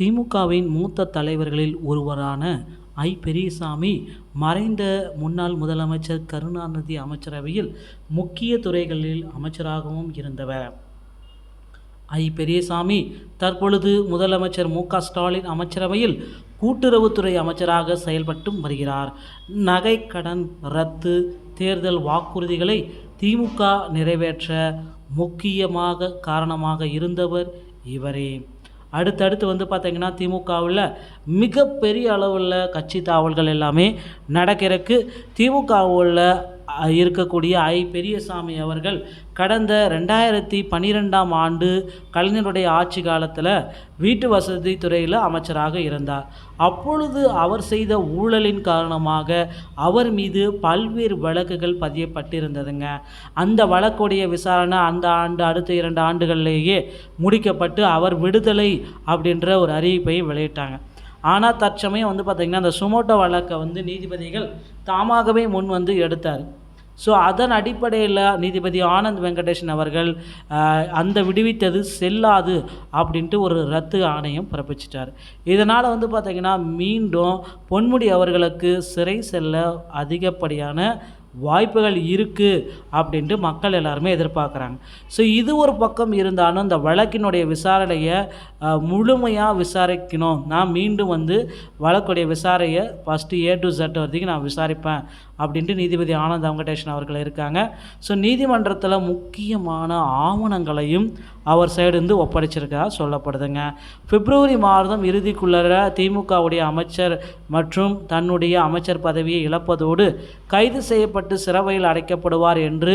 திமுகவின் மூத்த தலைவர்களில் ஒருவரான ஐ. பெரியசாமி மறைந்த முன்னாள் முதலமைச்சர் கருணாநிதி அமைச்சரவையில் முக்கிய துறைகளில் அமைச்சராகவும் இருந்தவர். ஐ. பெரியசாமி தற்பொழுது முதலமைச்சர் மு. க. ஸ்டாலின் அமைச்சரவையில் கூட்டுறவுத்துறை அமைச்சராக செயல்பட்டும் வருகிறார். நகை கடன் ரத்து தேர்தல் வாக்குறுதிகளை திமுக நிறைவேற்ற முக்கியமாக காரணமாக இருந்தவர் இவரே. அடுத்தடுத்து வந்து பார்த்திங்கன்னா திமுகவில் மிகப்பெரிய அளவில் கட்சி தாவல்கள் எல்லாமே நடக்கிறதுக்கு திமுகவில் இருக்கக்கூடிய ஐ பெரியசாமி அவர்கள் கடந்த ரெண்டாயிரத்தி பன்னிரெண்டாம் ஆண்டு கலைஞருடைய ஆட்சி காலத்தில் வீட்டு வசதி துறையில் அமைச்சராக இருந்தார். அப்பொழுது அவர் செய்த ஊழலின் காரணமாக அவர் மீது பல்வேறு வழக்குகள் பதியப்பட்டிருந்ததுங்க. அந்த வழக்குடைய விசாரணை அந்த ஆண்டு அடுத்த இரண்டு ஆண்டுகள்லேயே முடிக்கப்பட்டு அவர் விடுதலை அப்படின்ற ஒரு அறிவிப்பை வெளியிட்டாங்க. ஆனால் தற்சமயம் வந்து பார்த்திங்கன்னா அந்த சுமோட்டோ வழக்கை வந்து நீதிபதிகள் தாமாகவே முன் வந்து எடுத்தார். ஸோ அதன் அடிப்படையில் நீதிபதி ஆனந்த் வெங்கடேஷன் அவர்கள் அந்த விடுவித்தது செல்லாது அப்படின்ட்டு ஒரு ரத்து ஆணையம் பிறப்பிச்சிட்டார். இதனால் வந்து பார்த்திங்கன்னா மீண்டும் பொன்முடி அவர்களுக்கு சிறை செல்ல அதிகப்படியான வாய்ப்புகள் இருக்குது அப்படின்ட்டு மக்கள் எல்லாருமே எதிர்பார்க்குறாங்க. ஸோ இது ஒரு பக்கம் இருந்தாலும் இந்த வழக்கினுடைய விசாரணையை முழுமையாக விசாரிக்கணும். நான் மீண்டும் வந்து வழக்குடைய விசாரணையை ஃபஸ்ட்டு ஏ டு ஜெட் வரைக்கும் நான் விசாரிப்பேன். அப்படின்ட்டு நீதிபதி ஆனந்த் வெங்கடேஷன் அவர்கள் இருக்காங்க. ஸோ நீதிமன்றத்தில் முக்கியமான ஆவணங்களையும் அவர் சைடு இருந்து ஒப்படைச்சிருக்கா சொல்லப்படுதுங்க. பிப்ரவரி மாதம் இறுதிக்குள்ளர திமுகவுடைய அமைச்சர் மற்றும் தன்னுடைய அமைச்சர் பதவியை இழப்பதோடு கைது செய்யப்பட்டு சிறவையில் அடைக்கப்படுவார் என்று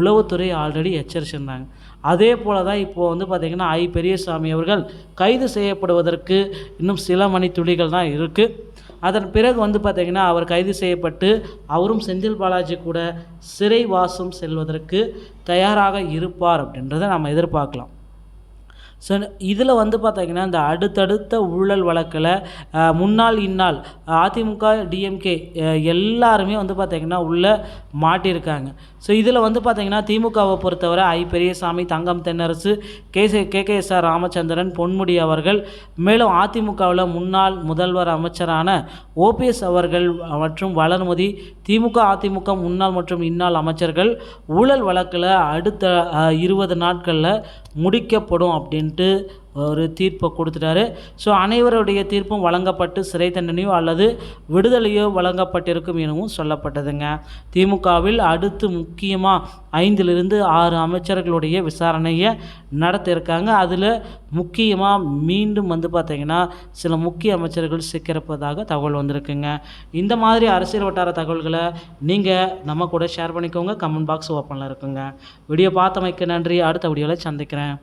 உளவுத்துறை ஆல்ரெடி எச்சரிச்சிருந்தாங்க. அதே போல தான் இப்போது வந்து பார்த்திங்கன்னா ஐ பெரியசாமி அவர்கள் கைது செய்யப்படுவதற்கு இன்னும் சில மணி துளிகள் தான் இருக்குது அதன் பிறகு வந்து பார்த்திங்கன்னா அவர் கைது செய்யப்பட்டு அவரும் செந்தில் பாலாஜி கூட சிறைவாசம் செல்வதற்கு தயாராக இருப்பார் அப்படின்றத நம்ம எதிர்பார்க்கலாம். ஸோ இதில் வந்து பார்த்திங்கன்னா இந்த அடுத்தடுத்த ஊழல் வழக்கில் முன்னாள் இந்நாள் அதிமுக டிஎம்கே எல்லாருமே வந்து பார்த்திங்கன்னா உள்ளே மாட்டியிருக்காங்க ஸோ இதில் வந்து பார்த்திங்கன்னா திமுகவை பொறுத்தவரை I. Periyasamy Thangam Thennarasu கேசே K. K. S. R. Ramachandran Ponmudi அவர்கள் மேலும் அதிமுகவில் முன்னாள் முதல்வர் அமைச்சரான ஓபிஎஸ் அவர்கள் மற்றும் வளர்மதி திமுக அதிமுக முன்னாள் மற்றும் இந்நாள் அமைச்சர்கள் ஊழல் வழக்கில் அடுத்த இருபது நாட்களில் முடிக்கப்படும் அப்படின்னு அப்படின்ட்டு ஒரு தீர்ப்பை கொடுத்துட்டாரு. ஸோ அனைவருடைய தீர்ப்பும் வழங்கப்பட்டு சிறை தண்டனையோ அல்லது விடுதலையோ வழங்கப்பட்டிருக்கும் எனவும் சொல்லப்பட்டதுங்க. திமுகவில் அடுத்து முக்கியமாக ஐந்திலிருந்து ஆறு அமைச்சர்களுடைய விசாரணையை நடத்தியிருக்காங்க. அதில் முக்கியமாக மீண்டும் வந்து பார்த்திங்கன்னா சில முக்கிய அமைச்சர்கள் சிக்கிறப்பதாக தகவல் வந்திருக்குங்க. இந்த மாதிரி அரசியல் வட்டார தகவல்களை நீங்கள் நம்ம கூட ஷேர் பண்ணிக்கோங்க. கமெண்ட் பாக்ஸ் ஓப்பனில் இருக்குங்க. வீடியோ பார்த்தமைக்கு நன்றி. அடுத்த வீடியோவில் சந்திக்கிறேன்.